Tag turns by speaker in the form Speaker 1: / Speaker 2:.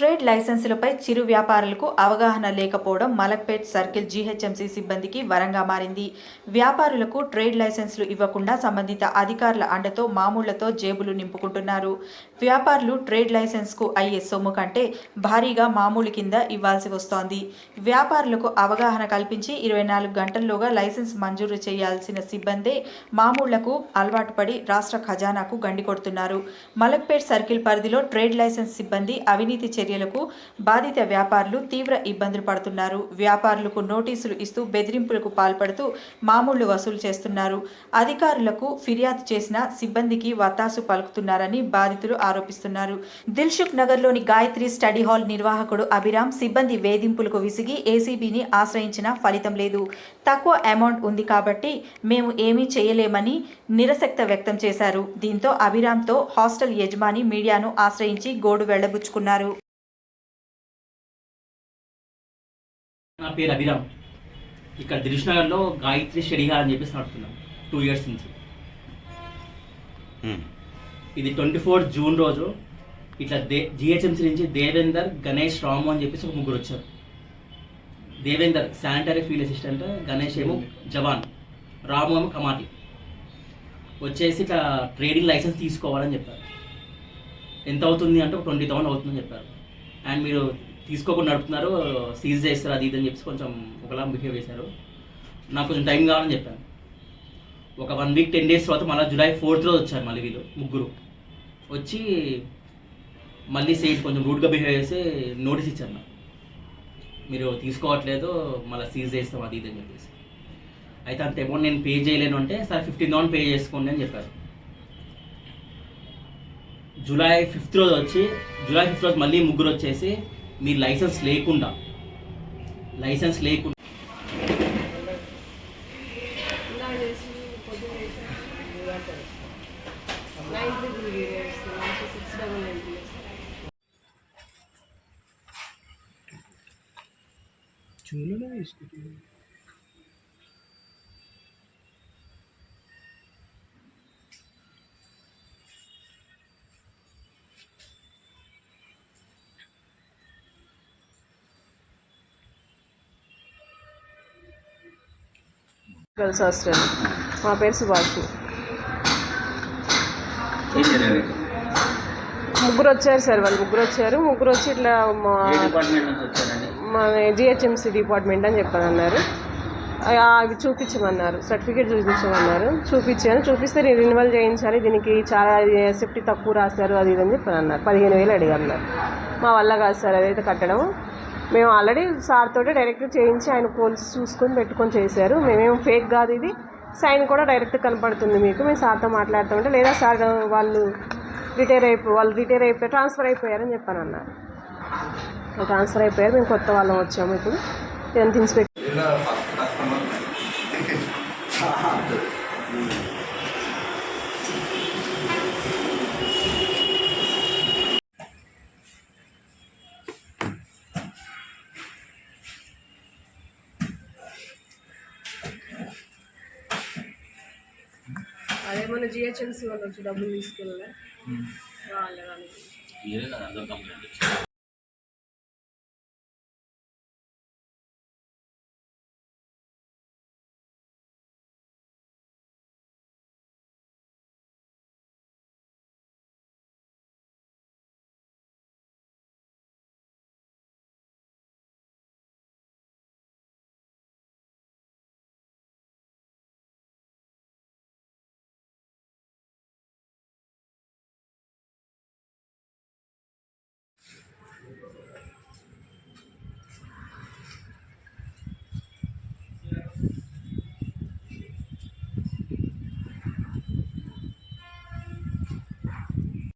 Speaker 1: Trade లైసెన్సులపై చిరు వ్యాపారులకు అవగాహన లేకపోవడం మలక్పేట్ సర్కిల్ జీహెచ్ఎంసీ సిబ్బందికి వరంగా మారింది. వ్యాపారులకు ట్రేడ్ లైసెన్సులు ఇవ్వకుండా సంబంధిత అధికారుల అండతో మామూళ్ళతో జేబులు నింపుకుంటున్నారు. వ్యాపారులు ట్రేడ్ లైసెన్స్కు అయ్యే సొమ్ము కంటే భారీగా మామూలు కింద ఇవ్వాల్సి వస్తోంది. వ్యాపారులకు అవగాహన కల్పించి ఇరవై నాలుగు గంటల్లోగా లైసెన్స్ మంజూరు చేయాల్సిన సిబ్బందే మామూళ్ళకు అలవాటు పడి రాష్ట్ర ఖజానాకు గండి కొడుతున్నారు. మలక్పేట్ సర్కిల్ పరిధిలో ట్రేడ్ లైసెన్స్ సిబ్బంది అవినీతి చర్యలకు బాధిత వ్యాపారులు తీవ్ర ఇబ్బందులు పడుతున్నారు. వ్యాపారులకు నోటీసులు ఇస్తూ బెదిరింపులకు పాల్పడుతూ మామూళ్ళు వసూలు చేస్తున్నారు. అధికారులకు ఫిర్యాదు చేసిన సిబ్బందికి వత్తాసు పలుకుతున్నారని బాధితులు ఆరోపిస్తున్నారు. దిల్షుక్ నగర్లోని గాయత్రి స్టడీ హాల్ నిర్వాహకుడు అభిరామ్ సిబ్బంది వేధింపులకు విసిగి ఏసీబీని ఆశ్రయించినా ఫలితం లేదు. తక్కువ అమౌంట్ ఉంది కాబట్టి మేము ఏమీ చేయలేమని నిరసక్త వ్యక్తం చేశారు. దీంతో అభిరామ్తో హాస్టల్ యజమాని మీడియాను ఆశ్రయించి గోడు వెళ్ళబుచ్చుకున్నారు
Speaker 2: నా పేరు అభిరామ్. ఇక్కడ దిల్షునగర్లో గాయత్రి హాల్ అని చెప్పేసి నడుపుతున్నాం. టూ ఇయర్స్ నుంచి. ఇది ట్వంటీ ఫోర్ జూన్ రోజు ఇట్లా దే జిహెచ్ఎంసీ నుంచి దేవేందర్ గణేష్ రాము అని చెప్పేసి ఒక ముగ్గురు వచ్చారు. Devender sanitary field assistant Ganesh ఏమో జవాన్ రాము ఏమో కమాటి వచ్చేసి ఇట్లా ట్రేడింగ్ లైసెన్స్ తీసుకోవాలని చెప్పారు. ఎంత అవుతుంది అంటే ఒక ట్వంటీ థౌసండ్ అవుతుందని చెప్పారు. అండ్ మీరు తీసుకోకుండా నడుపుతున్నారు సీజ్ చేస్తారు అది ఇది అని చెప్పి కొంచెం ఒకలా బిహేవ్ చేశారు. నాకు కొంచెం టైం కావాలని చెప్పాను. ఒక వన్ వీక్ టెన్ డేస్ తర్వాత మళ్ళీ జూలై ఫోర్త్ రోజు వచ్చారు మళ్ళీ వీళ్ళు ముగ్గురు. వచ్చి మళ్ళీ సేట్ కొంచెం రూడ్గా బిహేవ్ చేసి నోటీస్ ఇచ్చారు నాకు. మీరు తీసుకోవట్లేదు మళ్ళీ సీజ్ చేస్తాం అది ఇది అని చెప్పేసి. అయితే అంత అమౌంట్ నేను పే చేయలేను అంటే సరే ఫిఫ్టీన్ థౌసండ్ పే చేసుకోండి అని చెప్పారు. జూలై ఫిఫ్త్ రోజు వచ్చి జూలై ఫిఫ్త్ రోజు మళ్ళీ ముగ్గురు వచ్చేసి మీ లైసెన్స్ లేకుండా లైసెన్స్ లేకుండా.
Speaker 3: చూడలేదు హాస్టల్. మా పేరు సుభాష్. ముగ్గురు వచ్చారు సార్ వాళ్ళు ముగ్గురు వచ్చారు ముగ్గురు వచ్చి ఇట్లా మా మా జిహెచ్ఎంసీ డిపార్ట్మెంట్ అని చెప్పని అన్నారు ఆ, అవి చూపించమన్నారు. సర్టిఫికేట్ చూపించమన్నారు. చూపించాను చూపిస్తే నేను రినివల్ చేయించాలి. దీనికి చాలా సేఫ్టీ తక్కువ రాశారు అది ఇది అని చెప్పని అన్నారు పదిహేను వేలు అడిగారు మా వల్ల కాదు సార్ అదైతే కట్టడం మేము ఆల్రెడీ సార్ తోటి డైరెక్ట్ చేయించి ఆయన పోల్స్ చూసుకొని పెట్టుకొని చేశారు. మేమేం ఫేక్ కాదు ఇది. సైన్ కూడా డైరెక్ట్ కనపడుతుంది మీకు. మేము సార్తో మాట్లాడుతుంటే లేదా సార్ వాళ్ళు రిటైర్ అయిపో వాళ్ళు రిటైర్ అయిపోయి ట్రాన్స్ఫర్ అయిపోయారని చెప్పాను అన్నారు. ట్రాన్స్ఫర్ అయిపోయారు. మేము కొత్త వాళ్ళం వచ్చాము ఇప్పుడు. ఎంత ఇన్స్పెక్టర్ అదేమన్నా జిహెచ్ఎంసీ వాళ్ళు వచ్చి డబ్బులు తీసుకెళ్ళలే? వాళ్ళే వాళ్ళు